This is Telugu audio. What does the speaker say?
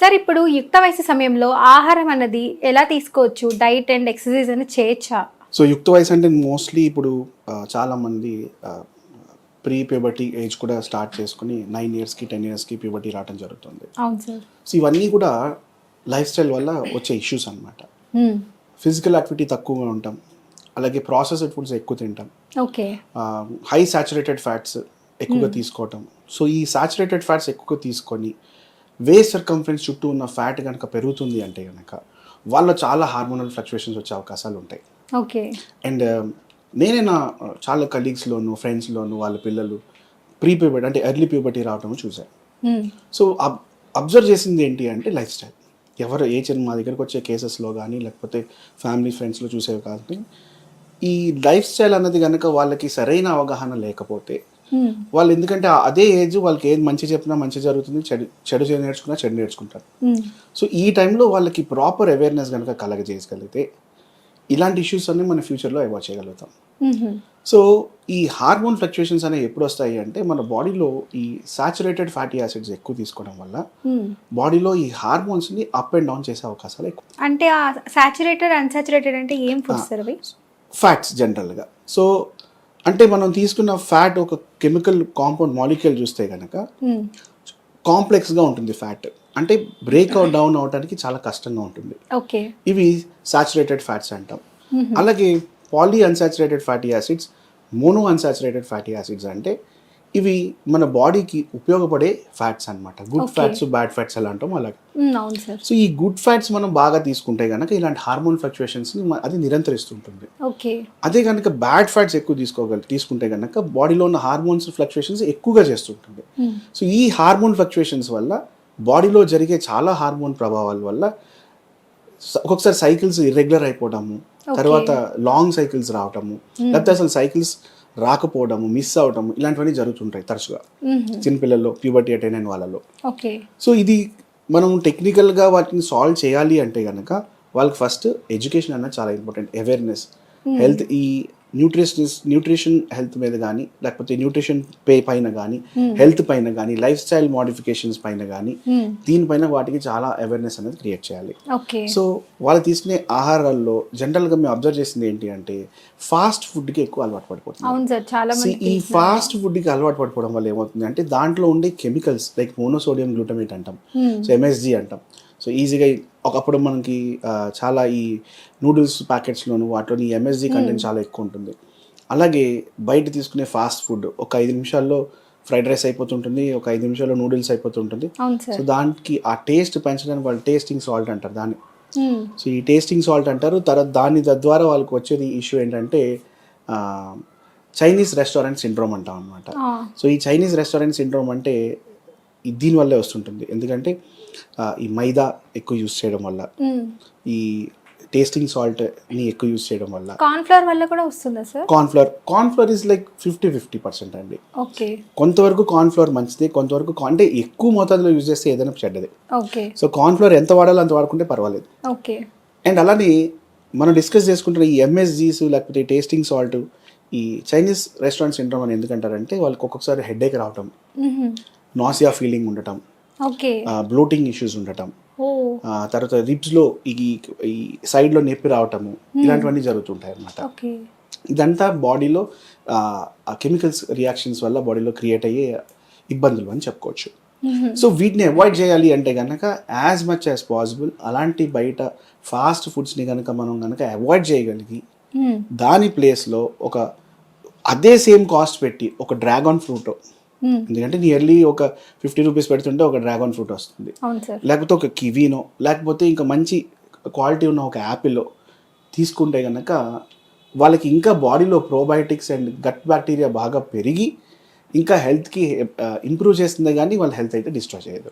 సార్ ఇప్పుడు యుక్త వయసు సమయంలో ఆహారం అన్నది ఎలా తీసుకోవచ్చు? డైట్ అండ్ ఎక్సర్సైజ్ అనేది చేయొచ్చా? సో యుక్త వయసు అంటే మోస్ట్లీ ఇప్పుడు ఆ, చాలా మంది ప్రీ ప్యూబర్టీ ఏజ్ కూడా స్టార్ట్ చేసుకుని నైన్ ఇయర్స్కి టెన్ ఇయర్స్కి ప్యూబర్టీ రావడం జరుగుతుంది. అవును సార్. సో ఇవన్నీ కూడా లైఫ్ స్టైల్ వల్ల వచ్చే ఇష్యూస్ అనమాట ఫిజికల్ యాక్టివిటీ తక్కువగా ఉంటాం. అలాగే ప్రాసెస్డ్ ఫుడ్స్ ఎక్కువ తింటాం. ఓకే. హై సాచురేటెడ్ ఫ్యాట్స్ ఎక్కువగా తీసుకోవటం. సో ఈ సాచురేటెడ్ ఫ్యాట్స్ ఎక్కువగా తీసుకొని వే సర్కంఫరెన్స్ చుట్టూ ఉన్న ఫ్యాట్ కనుక పెరుగుతుంది అంటే కనుక వాళ్ళ చాలా హార్మోనల్ ఫ్లక్చుయేషన్స్ వచ్చే అవకాశాలు ఉంటాయి. ఓకే. అండ్ నేనే నా చాలా కలీగ్స్లోను ఫ్రెండ్స్లోను వాళ్ళ పిల్లలు ప్రీ ప్యూబర్టీ అంటే ఎర్లీ ప్యూబర్టీ రావటం చూశాను సో అబ్ అబ్జర్వ్ చేసింది ఏంటి అంటే లైఫ్ స్టైల్ ఎవరు ఏ చిన్న మా దగ్గరకు వచ్చే కేసెస్లో కానీ లేకపోతే ఫ్యామిలీ ఫ్రెండ్స్లో చూసేవి కాదు. ఈ లైఫ్ స్టైల్ అన్నది కనుక వాళ్ళకి సరైన అవగాహన లేకపోతే వాళ్ళు ఎందుకంటే అదే ఏజ్ వాళ్ళకి ఏది మంచి చెప్పినా మంచి జరుగుతుంది చెడు చెడు నేర్చుకున్నా చెడు నేర్చుకుంటారు. సో ఈ టైంలో వాళ్ళకి ప్రాపర్ అవేర్నెస్ కనుక కలగజేయగలిగితే ఇలాంటి ఇష్యూస్ అన్ని మన ఫ్యూచర్లో అవాయిడ్ చేయగలుగుతాం. సో ఈ హార్మోన్ ఫ్లక్చుయేషన్స్ అనేవి ఎప్పుడు వస్తాయి అంటే మన బాడీలో ఈ సాచురేటెడ్ ఫ్యాటీ యాసిడ్స్ ఎక్కువ తీసుకోవడం వల్ల బాడీలో ఈ హార్మోన్స్ని అప్ అండ్ డౌన్ చేసే అవకాశాలు ఎక్కువ. అంటే సాచురేటెడ్ అన్సాచురేటెడ్ అంటే ఏం ఫుడ్స్ ఫ్యాట్స్ జనరల్గా సో అంటే మనం తీసుకున్న ఫ్యాట్ ఒక కెమికల్ కాంపౌండ్ మాలిక్యూల్ చూస్తే కనుక కాంప్లెక్స్గా ఉంటుంది ఫ్యాట్ అంటే బ్రేక్ అవుట్ డౌన్ అవడానికి చాలా కష్టంగా ఉంటుంది. ఓకే ఇవి సాచురేటెడ్ ఫ్యాట్స్ అంటాం. అలాగే poly unsaturated fatty acids mono unsaturated fatty acids అంటే ఇవి మన బాడీకి ఉపయోగపడే ఫ్యాట్స్ అన్నమాట. గుడ్. ఫ్యాట్స్ బ్యాడ్ ఫ్యాట్స్ ఎలా అంటాం అలాగే. సో ఈ గుడ్ ఫ్యాట్స్ మనం బాగా తీసుకుంటే కనుక ఇలాంటి హార్మోన్ ఫ్లక్చుయేషన్స్ అది నిరంతరిస్తుంటుంది. అదే కనుక బ్యాడ్ ఫ్యాట్స్ ఎక్కువ తీసుకోగల తీసుకుంటే కనుక బాడీలో ఉన్న హార్మోన్స్ ఫ్లక్చుయేషన్స్ ఎక్కువగా చేస్తుంటుంది. సో ఈ హార్మోన్ ఫ్లక్చుయేషన్స్ వల్ల బాడీలో జరిగే చాలా హార్మోన్ ప్రభావాల వల్ల ఒక్కొక్కసారి సైకిల్స్ ఇర్రెగ్యులర్ అయిపోవడము తర్వాత లాంగ్ సైకిల్స్ రావటము లేకపోతే అసలు సైకిల్స్ రాకపోవడము మిస్ అవడము ఇలాంటివన్నీ జరుగుతుంటాయి తరచుగా. చిన్నపిల్లల్లో ప్యూబర్టీ అటైన్ అయిన వాళ్ళలో సో ఇది మనం టెక్నికల్గా వాటిని సాల్వ్ చేయాలి అంటే కనుక వాళ్ళకి ఫస్ట్ ఎడ్యుకేషన్ అన్నది చాలా ఇంపార్టెంట్ అవేర్నెస్ హెల్త్ ఈ న్యూట్రిషనిస్ న్యూట్రిషన్ హెల్త్ మీద కానీ లేకపోతే న్యూట్రిషన్ పే పైన కానీ హెల్త్ పైన కానీ లైఫ్ స్టైల్ మోడిఫికేషన్స్ పైన కానీ దీనిపైన వాటికి చాలా అవేర్నెస్ అనేది క్రియేట్ చేయాలి. సో వాళ్ళు తీసుకునే ఆహారాల్లో జనరల్గా మేము అబ్జర్వ్ చేసింది ఏంటి అంటే ఫాస్ట్ ఫుడ్కి ఎక్కువ అలవాటు పడిపోతుంది. ఈ ఫాస్ట్ ఫుడ్కి అలవాటు పడిపోవడం వల్ల ఏమవుతుంది అంటే దాంట్లో ఉండే కెమికల్స్ లైక్ మోనోసోడియం గ్లూటమేట్ అంటాం. సో ఎంఎస్జి అంటాం. సో ఈజీగా ఒకప్పుడు మనకి చాలా ఈ నూడిల్స్ ప్యాకెట్స్లోను వాటిలోని ఎంఎస్జి కంటెంట్ చాలా ఎక్కువ ఉంటుంది. అలాగే బయట తీసుకునే ఫాస్ట్ ఫుడ్ ఒక ఐదు నిమిషాల్లో ఫ్రైడ్ రైస్ అయిపోతుంటుంది ఒక ఐదు నిమిషాల్లో నూడిల్స్ అయిపోతుంటుంది. సో దానికి ఆ టేస్ట్ పెంచడానికి వాళ్ళు టేస్టింగ్ సాల్ట్ అంటారు దాన్ని. సో ఈ టేస్టింగ్ సాల్ట్ అంటారు తర్వాత దాని తద్వారా వాళ్ళకి వచ్చేది ఇష్యూ ఏంటంటే చైనీస్ రెస్టారెంట్ సిండ్రోమ్ అంటాం అనమాట సో ఈ చైనీస్ రెస్టారెంట్ సిండ్రోమ్ అంటే దీనివల్లే వస్తుంటుంది. ఎందుకంటే ఈ మైదా ఎక్కువ యూస్ చేయడం వల్ల ఈ టేస్టింగ్ సాల్ట్ని ఎక్కువ యూస్ చేయడం వల్ల కార్న్ ఫ్లవర్ వల్ల కూడా వస్తుందా sir cornflour cornflour is like fifty fifty percent అండి. ఓకే కొంతవరకు కార్న్ఫ్లవర్ మంచిది కొంతవరకు అంటే ఎక్కువ మోతాదులో యూజ్ చేస్తే ఏదైనా చెడ్డది. ఓకే సో కార్న్ఫ్లవర్ ఎంత వాడాలో అంత వాడుకుంటే పర్వాలేదు. ఓకే అండ్ అలానే మనం డిస్కస్ చేసుకుంటున్న ఈ ఎంఎస్జీస్ లేకపోతే టేస్టింగ్ సాల్ట్ ఈ చైనీస్ రెస్టారెంట్ సిండ్రోమ్ అని ఎందుకంటారంటే వాళ్ళకి ఒక్కొక్కసారి హెడేక్ రావటం. నాసియా ఫీలింగ్ ఉండటం ఓకే. బ్లోటింగ్ ఇష్యూస్ ఉండటం తర్వాత రిబ్స్లో ఈ ఈ సైడ్లో నొప్పి రావటము ఇలాంటివన్నీ జరుగుతుంటాయి అన్నమాట. ఇదంతా బాడీలో ఆ కెమికల్స్ రియాక్షన్స్ వల్ల బాడీలో క్రియేట్ అయ్యే ఇబ్బందులు అని చెప్పుకోవచ్చు. సో వీటిని అవాయిడ్ చేయాలి అంటే కనుక యాజ్ మచ్ యాజ్ పాసిబుల్ అలాంటి బయట ఫాస్ట్ ఫుడ్స్ని కనుక మనం కనుక అవాయిడ్ చేయగలిగి దాని ప్లేస్లో ఒక అదే సేమ్ కాస్ట్ పెట్టి ఒక డ్రాగన్ ఫ్రూట్ ఎందుకంటే నియర్లీ ఒక ఫిఫ్టీ రూపీస్ పెడుతుంటే ఒక డ్రాగన్ ఫ్రూట్ వస్తుంది. లేకపోతే ఒక కివీనో లేకపోతే ఇంకా మంచి క్వాలిటీ ఉన్న ఒక యాపిల్ తీసుకుంటే కనుక వాళ్ళకి ఇంకా బాడీలో ప్రోబయోటిక్స్ అండ్ గట్ బ్యాక్టీరియా బాగా పెరిగి ఇంకా హెల్త్కి ఇంప్రూవ్ చేస్తుంది కానీ వాళ్ళ హెల్త్ అయితే డిస్ట్రాయ్ చేయదు.